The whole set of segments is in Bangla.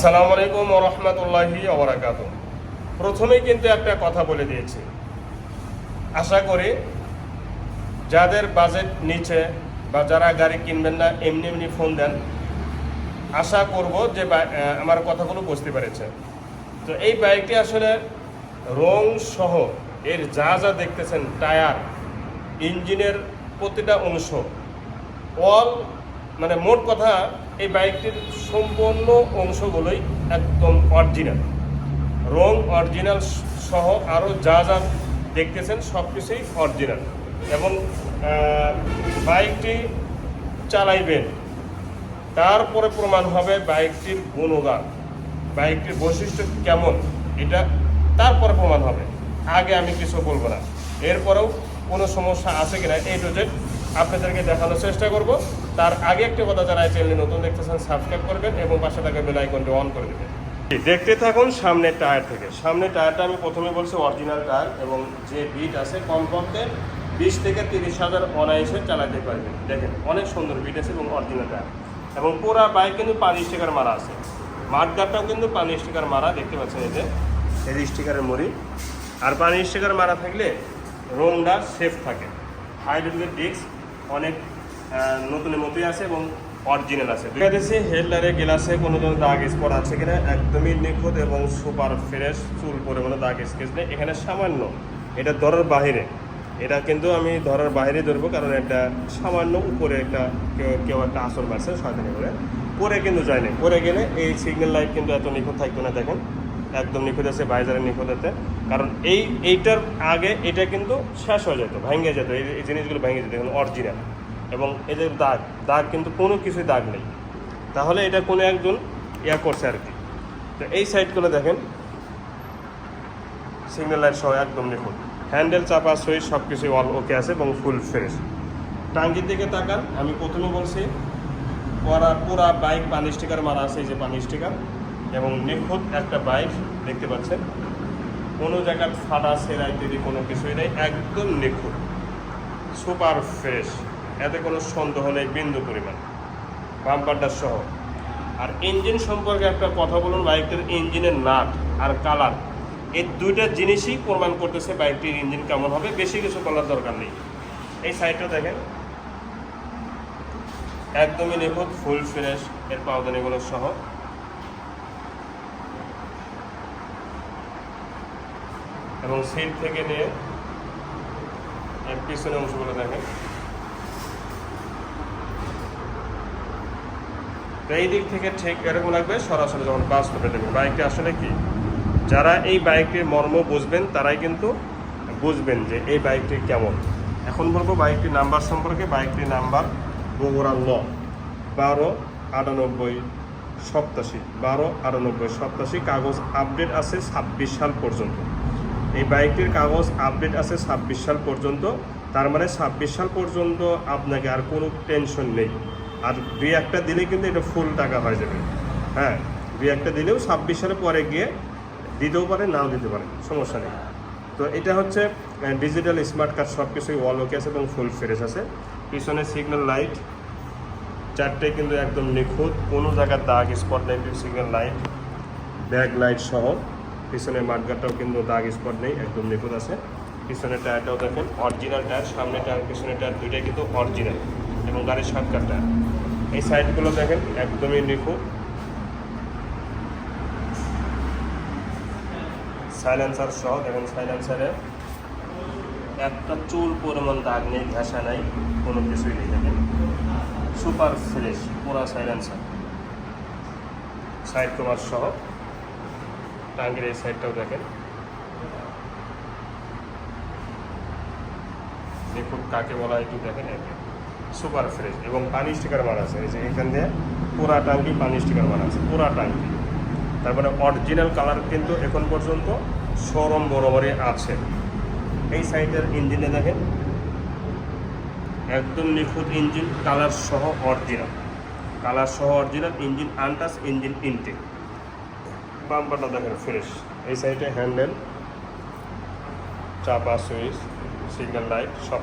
আসসালামু আলাইকুম রহমতুল্লাহি ওবরাকাত প্রথমেই কিন্তু একটা কথা বলে দিয়েছি। আশা করি যাদের বাজেট নিচে বা যারা গাড়ি কিনবেন না, এমনি এমনি ফোন দেন। আশা করব যে আমার কথাগুলো বুঝতে পেরেছে। তো এই বাইকটি আসলে রং সহ এর যা যা দেখতেছেন, টায়ার, ইঞ্জিনের প্রতিটা অংশ অল মানে মোট কথা এই বাইকটির সম্পূর্ণ অংশগুলোই একদম অরিজিনাল রং অরিজিনাল সহ আরও যা যা দেখতেছেন সব কিছুই অরিজিনাল এবং বাইকটি চালাইবেন। তারপরে প্রমাণ হবে বাইকটির গুণগান। বাইকটির বৈশিষ্ট্য কেমন, এটা তারপরে প্রমাণ হবে। আগে আমি কিছু বলব না। এরপরেও কোনো সমস্যা আছে কিনা এই প্রজেক্ট আপনাদেরকে দেখানোর চেষ্টা করব। তার আগে একটি কথা যারা চ্যানেলে নতুন দেখতেছেন, সাবস্ক্রাইব করবেন এবং পাশে থাকা বেল আইকনটি অন করে দেবেন। দেখতে থাকুন সামনের টায়ার থেকে। সামনের টায়ারটা আমি প্রথমে বলছি অরিজিনাল টায়ার এবং যে বিট আছে, কমপক্ষে বিশ থেকে তিরিশ হাজার অনায়াসে চালাতে পারবেন। দেখেন, অনেক সুন্দর বিট আছে এবং অরিজিনাল টায়ার। এবং পুরা বাইক কিন্তু পানি স্টিকার মারা আছে। মাঠগাটটাও কিন্তু পানি স্টিকার মারা, দেখতে পাচ্ছেন এই যে স্টিকারের মুড়ি। আর পানি স্টিকার মারা থাকলে রোমটা সেফ থাকে। হাইড্রোলিক ডিস্ক অনেক নতুনের মতোই আছে এবং অরিজিনাল আছে। দেশে হেডলারে, গ্লাসে কোনো কোনো দাগ স্পট আছে কিনা একদমই নিখুঁত এবং সুপার ফ্রেশ, চুল পরে কোনো দাগ স্কেচ নেই। এখানে সামান্য, এটা ধরার বাহিরে। এটা কিন্তু আমি ধরার বাইরে ধরবো কারণ এটা সামান্য উপরে একটা কেউ একটা আসর মারছে, শয়তানি করে। পরে কিন্তু যায়নি। পরে গেলে এই সিগন্যাল লাইট কিন্তু এত নিখুঁত থাকতো না, দেখেন। একদম নিখুঁত আছে, বাইজারের নিখুঁত আছে। কারণ এই, এইটার আগে এটা কিন্তু শেষ হয়ে যেত, ভেঙে যেত, এই জিনিসগুলো ভেঙে যেত এখন অরিজিনাল এবং এদের দাগ দাগ কিন্তু কোনো কিছুই দাগ নেই। তাহলে এটা কোনো একজন ইয়া করছে আর কি। তো এই সাইডগুলো দেখেন। সিগন্যাল লাইট সহ একদম নিখুঁত। হ্যান্ডেল চাপা সুইচ সব কিছুই অল ওকে আছে এবং ফুল ফ্রেশ টাঙ্কির দিকে তাকান, আমি প্রথমে বলছি, পুরা পুরা বাইক পানি স্টিকার মারা আছে, এই যে পানি স্টিকার এবং নিখুঁত একটা বাইক দেখতে পাচ্ছেন। কোনো জায়গার ফাটা সেরা ইত্যাদি কোনো কিছুই নেই, একদম নিখুঁত। Super fresh. এতে কোনো সন্দেহ নেই, বিন্দু পরিমাণ। বাম্পারটা সহ। আর ইঞ্জিন সম্পর্কে একটা কথা বলুন, বাইকটির ইঞ্জিনের নাট আর কালার। এই দুইটা জিনিসই প্রমাণ করতেছে বাইকটির ইঞ্জিন কেমন হবে। বেশি কিছু করার দরকার নেই। এই সাইডটা দেখেন। একদমই নিখুঁত ফুল ফ্রেশ এর পাওদানিগুলো সহ। এবং সিট থেকে নিয়ে এর পিছনের অংশগুলো দেখেন। এই দিক থেকে ঠিক এরকম লাগবে, সরাসরি যখন বাস্তবে দেখবেন বাইকটি আসলে কি? যারা এই বাইকটির মর্ম বুঝবেন, তারাই কিন্তু বুঝবেন যে এই বাইকটি কেমন। এখন বলব বাইকটির নাম্বার সম্পর্কে। বাইকটির নাম্বার বগুড়া ল, বারো আটানব্বই সপ্তাশি। বারো আটানব্বই সপ্তাশি। কাগজ আপডেট আছে ছাব্বিশ সাল পর্যন্ত। এই বাইকটির কাগজ আপডেট আছে ছাব্বিশ সাল পর্যন্ত। তার মানে ছাব্বিশ সাল পর্যন্ত আপনাকে আর কোনো টেনশন নেই। আর দুই একটা দিলে কিন্তু এটা ফুল টাকা হয়ে যাবে। হ্যাঁ দুই একটা দিলেও ছাব্বিশ সালে পরে গিয়ে দিতেও পারে, নাও দিতে পারে, সমস্যা নেই। তো এটা হচ্ছে ডিজিটাল স্মার্ট কার্ড সব কিছুই ওয়াল ওকে আছে এবং ফুল ফ্রেশ আছে। পিছনে সিগন্যাল লাইট চারটে কিন্তু একদম নিখুঁত, কোনো জায়গার দাগ স্পট নেই সিগন্যাল লাইট ব্যাক লাইট সহ। পিছনের মাঠগাটাও কিন্তু দাগ স্পট নেই, একদম নিখুঁত আছে। পিছনের টায়ারটাও দেখেন অরিজিনাল টায়ার সামনে টায়ার, পিছনের টায়ার দুইটাই কিন্তু অরিজিনাল এবং গাড়ির সাতকার টায়ার। এই সাইডগুলো দেখেন, একদমই নিখুঁত। সাইলেন্সার সহ, দেখেন সাইলেন্সারে একটা চুল পরিমাণ দাগ নেই ঘাসা নাই, কোনো কিছুই নেই দেখেন। সুপার ফ্রেশ পুরা সাইলেন্সার সাইড কভার সহ। টাঙ্গির এই সাইডটাও দেখেন। দেখুন কাকে বলা একটু দেখেন সুপার ফ্রেশ এবং পানি স্টিকার মারা আছে। এই যে এখান দিয়ে পুরা টাঙ্কি পানি স্টিকার মারা আছে, পুরা টাঙ্কি তারপরে অরিজিনাল কালার কিন্তু এখন পর্যন্ত শোরুম বরাবরই আছে। এই সাইডের ইঞ্জিনে দেখেন, একদম নিখুঁত ইঞ্জিন কালার সহ অরিজিনাল কালার সহ original engine untouched engine intact বাম্পারটা দেখেন ফ্রেশ এই সাইডে হ্যান্ডেল চাপা সুইচ সিগন্যাল লাইট সব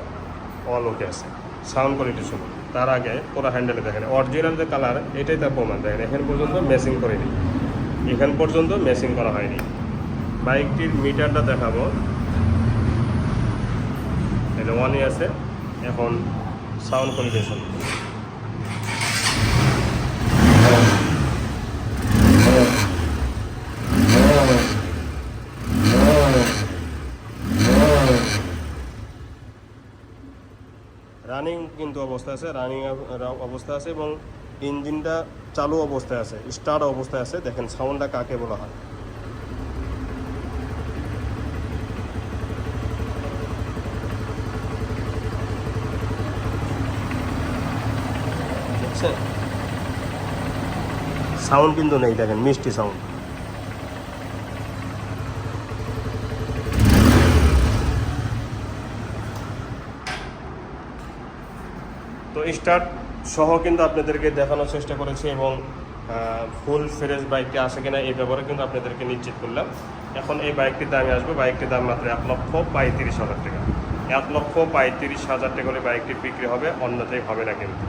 অল ওকে আছে। সাউন্ড কোয়ালিটি শুনুন তার আগে পুরো হ্যান্ডেলে দেখেন। অরিজিনাল যে কালার এটাই তার প্রমাণ। দেখেন, এখান পর্যন্ত মেসিং করেনি। এখান পর্যন্ত মেশিন করা হয়নি। বাইকটির মিটারটা দেখাবো। এটা ওয়ানই আছে। এখন সাউন্ড কলিডেশন রানিং কিন্তু অবস্থা আছে রানিং অবস্থা আছে এবং ইঞ্জিনটা চালু অবস্থায় আছে স্টার্ট অবস্থায় আছে। দেখেন সাউন্ডটা কাকে বলা হয়? সাউন্ড কিন্তু নেই, দেখেন, মিষ্টি সাউন্ড তো স্টার্ট সহ কিন্তু আপনাদেরকে দেখানোর চেষ্টা করেছি এবং ফুল ফ্রেশ বাইকটি আসে কিনা এই ব্যাপারে কিন্তু আপনাদেরকে নিশ্চিত করলাম। এখন এই বাইকটির দামে আসবে। বাইকটির দাম মাত্র এক লক্ষ পঁয়ত্রিশ হাজার টাকা। এক লক্ষ পঁয়ত্রিশ হাজার টাকা করে বাইকটি বিক্রি হবে, অন্যথায় হবে না কিন্তু।